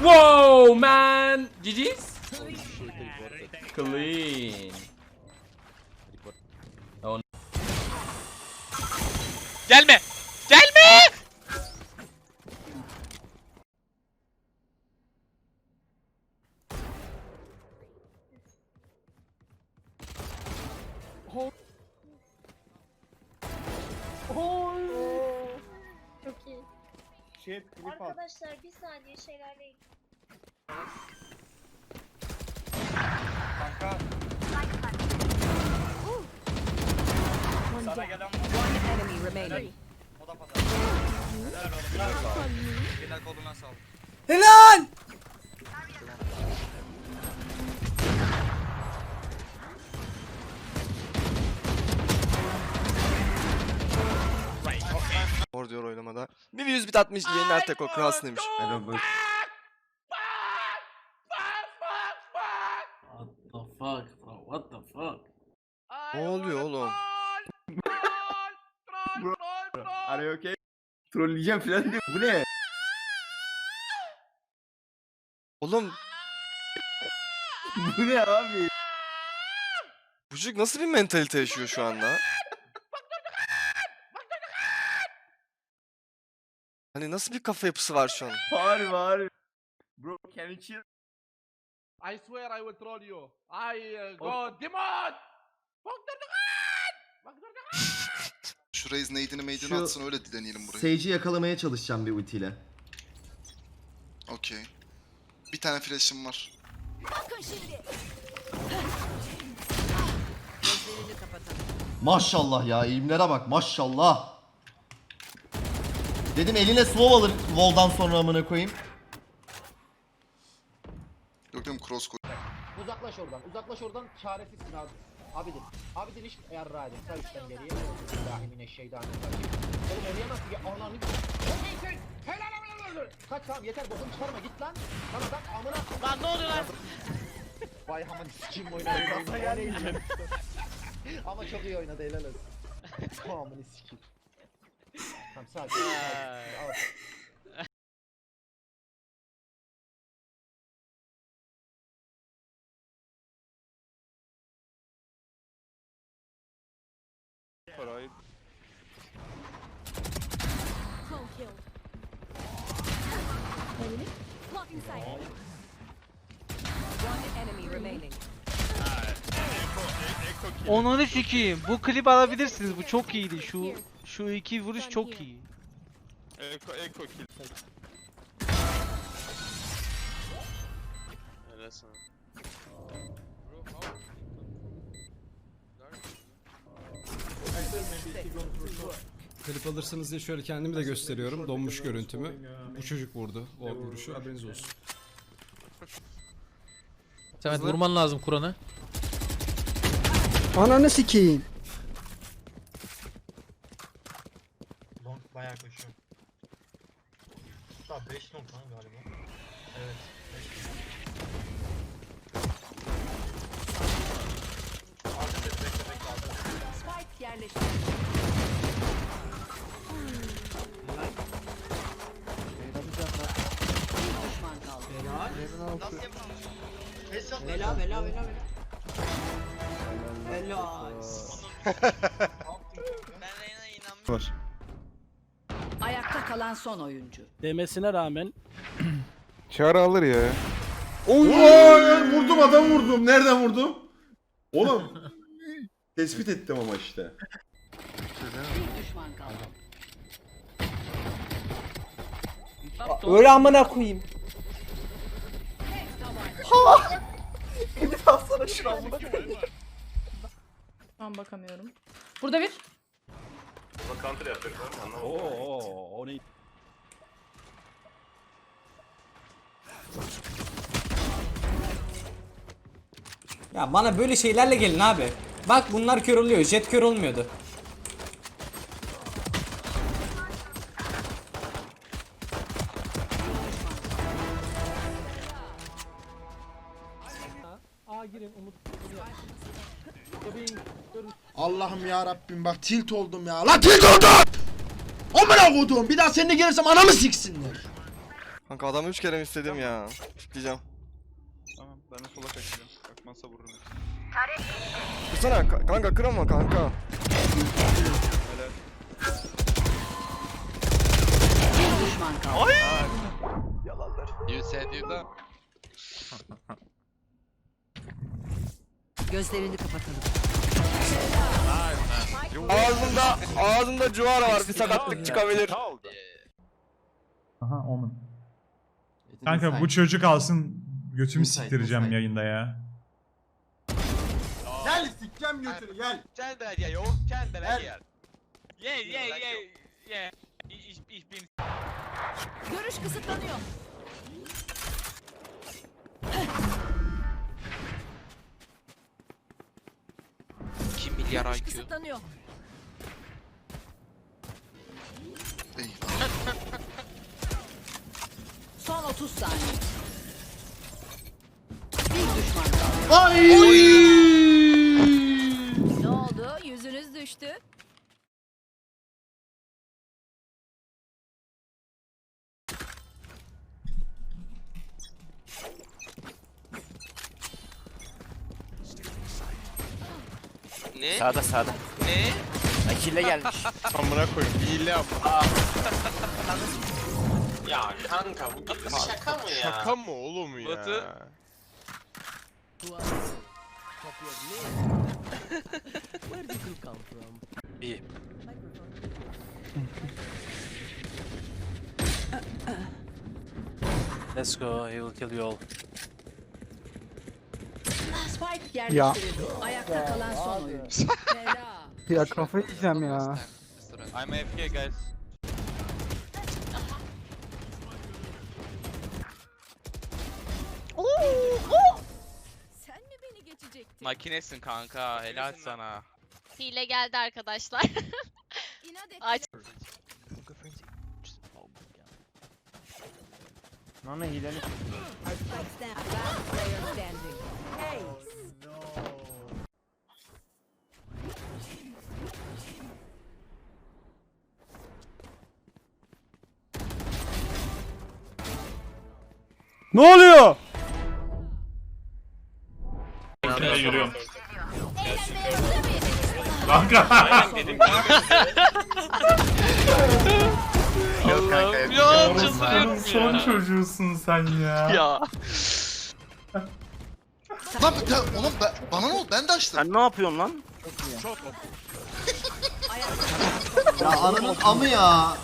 Whoa, man! GG's? Clean. Gelme! Gelme! Çok iyi. Shit, klip at. Arkadaşlar bir saniye şelale Kanka. Sana gelen var. One enemy remaining. O da pazar. Helal oğlum. Eline koluna sağlık. Helal! Mor diyor oylamada. Bir 100 bit atmış yeni Erteko Kras demiş. Helal oluyor oğlum? Are you okay? Trolleyeceğim falan diyor. Bu ne? Oğlum Bu ne abi? bu çocuk nasıl bir mentalite yaşıyor şu anda? Hani nasıl bir kafa yapısı var şu an? Harbi harbi. Bro can you chill? I swear I will troll you. I uh, go demon. Şu Raze nade'ini Şu atsın öyle deneyelim burayı. Sage'i yakalamaya çalışacağım bir ultiyle. Okey. Bir tane flash'ım var. Gözlerini kapatın. Maşallah ya eğimlere bak maşallah. Dedim eline slow alır wall'dan sonra amına koyayım. Yok mi cross koy. Uzaklaş oradan. Uzaklaş oradan. Çaresizsin abi. Abidin. Abidin iş yarrağı edin. Sağ üstten geriye. Bismillahirrahmanirrahim. Oğlum oynayamaz ki. Ananı... Hey, helal helal. Kaç tamam yeter bokunu çıkarma git lan. Tamam lan amına. Lan ne oluyor lan? Vay aman sikiyim oynadı. Ama çok iyi oynadı helal olsun. Tamamını sikiyim. Tamam sakin. Sakin. Al. One enemy remaining. Onunu sikeyim. Bu klip alabilirsiniz. Bu çok iyiydi. Şu şu iki vuruş çok iyi. Eko, eko kill. Helal sana. Klip alırsanız diye şöyle kendimi de gösteriyorum. Donmuş görüntümü. Bu çocuk vurdu. O vuruşu haberiniz olsun. Samet vurman lazım Kur'an'ı. Ananı sikeyim. Long bayağı koşuyor. Hatta 5 long lan galiba. Evet. 5 long. Arda dedi bekle bekle. Spike yerleştirildi. Kaldı. Bela bela bela Ayakta kalan son oyuncu. Demesine rağmen Çağrı alır ya. Oy, vurdum adam vurdum. Nereden vurdum? Oğlum tespit ettim ama işte. Bir düşman kaldı. öyle amına koyayım. Şu an bakamıyorum. Burada bir. Ya bana böyle şeylerle gelin abi. Bak bunlar kör oluyor. Jet kör olmuyordu. Ya Rabbim bak tilt oldum ya. La tilt oldum! Amına koduğum bir daha seninle gelirsem anamı siksinler. Kanka adamı üç kere mi istedim ya. Diyeceğim. Tamam ben de sola kaçıyorum. Bakmazsa vururum. Kırsana ka- kanka kırama kanka. Helal. Bir düşman kaldı. You said you. Gözlerini kapatalım. Ağzında ağzında cuvara var bir sakatlık çıkabilir. Aha Omen. Kanka bu çocuk alsın götümü Inside, siktireceğim inside. yayında ya. Gel sikeceğim götünü gel. Gel de ya yo. Gel de ya. Yeah yeah yeah yeah. Ich ich bin Görüş kısıtlanıyor. 2 milyar Görüş IQ. kısıtlanıyor. Son 30 saniye. Bir düşman kaldı. Ne oldu? Yüzünüz düştü. Ne? Sağda sağda. Ne? Akille gelmiş. Amına koyayım. Hile yap. Ya kanka bu şaka mı ya? Şaka mı oğlum ya? Batı. İyi. Let's go, he will kill you all. Spike yerleştirildi. Ayakta kalan son oyuncu. Bela. Ya kafayı yiyeceğim ya. I'm AFK guys. Geçecektin? Makinesin kanka. Helal sana. Hile geldi arkadaşlar. İnat et. Aç. Nana hileni Last player standing. Hey. Ne oluyor? yürüyorum. Allah'ım ya çıldırıyorum ya. çocuğusun sen ya. Ya. Lan ya oğlum ben, bana ne oldu? Ben de açtım. Sen ne yapıyorsun lan? Ya ananın amı ya.